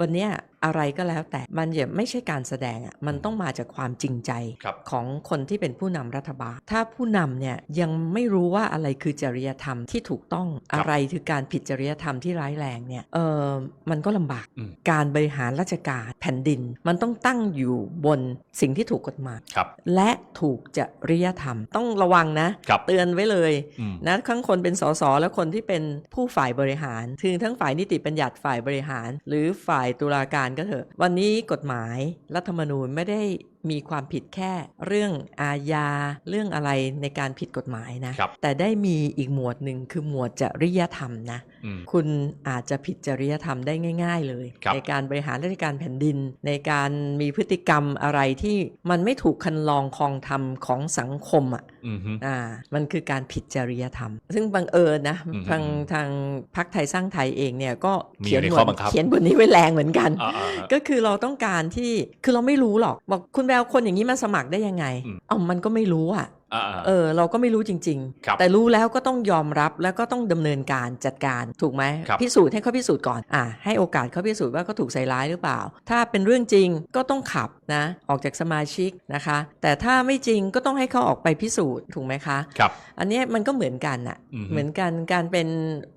วันเนี้ย อะไรก็แล้วแต่มันอย่าไม่ใช่การแสดงอะมันต้องมาจากความจริงใจครับของคนที่เป็นผู้นำรัฐบาล ถ้าผู้นำเนี่ยยังไม่รู้ว่าอะไรคือจริยธรรมที่ถูกต้องครับอะไรคือการผิดจริยธรรมที่ร้ายแรงเนี่ยเออมันก็ลำบากอืมการบริหารราชการแผ่นดิน มันต้องตั้งอยู่บนสิ่งที่ถูกกฎหมายครับและถูกจริยธรรมต้องระวังนะครับเตือนไว้เลยอืมนะทั้งคนเป็นสสและคนที่เป็นผู้ฝ่ายบริหารถึงทั้งฝ่ายนิติบัญญัติฝ่ายบริหาร หรือฝ่ายตุลาการก็เถอะ วันนี้กฎหมายรัฐธรรมนูญไม่ได้มีความผิดแค่เรื่องอาญาเรื่องอะไรในการผิดกฎหมายนะครับแต่ได้มีอีกหมวดหนึ่งคือหมวดจริยธรรมนะอืมคุณอาจจะผิดจริยธรรมได้ง่าย ๆ เลยครับในการบริหารราชการแผ่นดิน ในการมีพฤติกรรมอะไรที่มันไม่ถูกคันลองคองธรรมของสังคมอะอืมฮึอ่ามันคือการผิดจริยธรรม ซึ่งบังเอิญนะอืมทางทางพักไทยสร้างไทยเองเนี่ยก็มีเขียนในบข้อทบังคับเขียนบทนี้ไว้แรงเหมือนกันอ่าอ่าอ่าก็คือเราต้องการที่คือเราไม่รู้หรอกบอกคุณแววคนอย่างนี้มาสมัครได้ยังไงอืมเอ้ามันก็ไม่รู้อะอ่าอ่า เออเราก็ไม่รู้จริงครับๆแต่รู้แล้วก็ต้องยอมรับแล้วก็ต้องดำเนินการจัดการถูกไหมครับพิสูจน์ให้เขาพิสูจน์ก่อนอ่าให้โอกาสเขาพิสูจน์ว่าเขาถูกใส่ร้ายหรือเปล่า ถ้าเป็นเรื่องจริงก็ต้องขับนะออกจากสมาชิกนะคะ แต่ถ้าไม่จริงก็ต้องให้เขาออกไปพิสูจน์ถูกไหมคะครับอันเนี้ยมันก็เหมือนกันอะอือฮึเหมือนกันการเป็น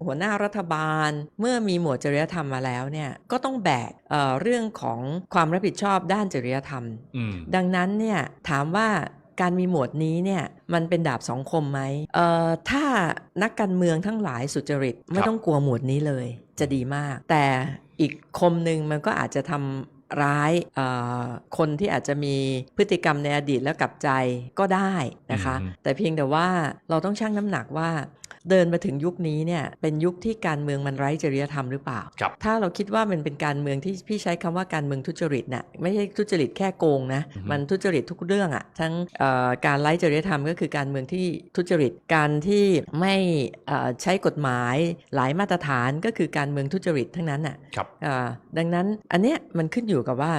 หัวหน้ารัฐบาล เมื่อมีหมวดจริยธรรมมาแล้วเนี่ยก็ต้องแบกเอ่อเรื่องของความรับผิดชอบด้านจริยธรรมอืมดังนั้นเนี่ยถามว่า การมีหมวดนี้เนี่ยมันเป็นดาบสองคมไหมเอ่อถ้านักการเมืองทั้งหลายสุจริตไม่ต้องกลัวหมวดนี้เลย จะดีมาก แต่อีกคมหนึ่งมันก็อาจจะทำร้ายเอ่อคนที่อาจจะมีพฤติกรรมในอดีตแล้วกลับใจก็ได้นะคะอืมแต่เพียงแต่ว่าเราต้องชั่งน้ำหนักว่า เดินมาถึงยุคนี้เนี่ยเป็นยุคที่การเมืองมันไร้จริยธรรมหรือเปล่าครับถ้าเราคิดว่ามันเป็นการเมืองที่พี่ใช้คำว่าการเมืองทุจริตน่ะไม่ใช่ทุจริตแค่โกงนะอือฮึมันทุจริตทุกเรื่องอะ่ะทั้งเอ่อการไร้จริยธรรมก็คือการเมืองที่ทุจริตการที่ไม่เอ่อใช้กฎหมายหลายมาตรฐานก็คือการเมืองทุจริตทั้งนั้นน่ะครับอ่าดังนั้นอันเนี้ยมันขึ้นอยู่กับว่า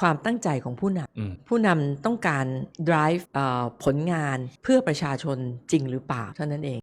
ความตั้งใจของผู้นำอืมผู้นำต้องการ drive เอ่อผลงานเพื่อประชาชนจริงหรือเปล่าเท่านั้นเอง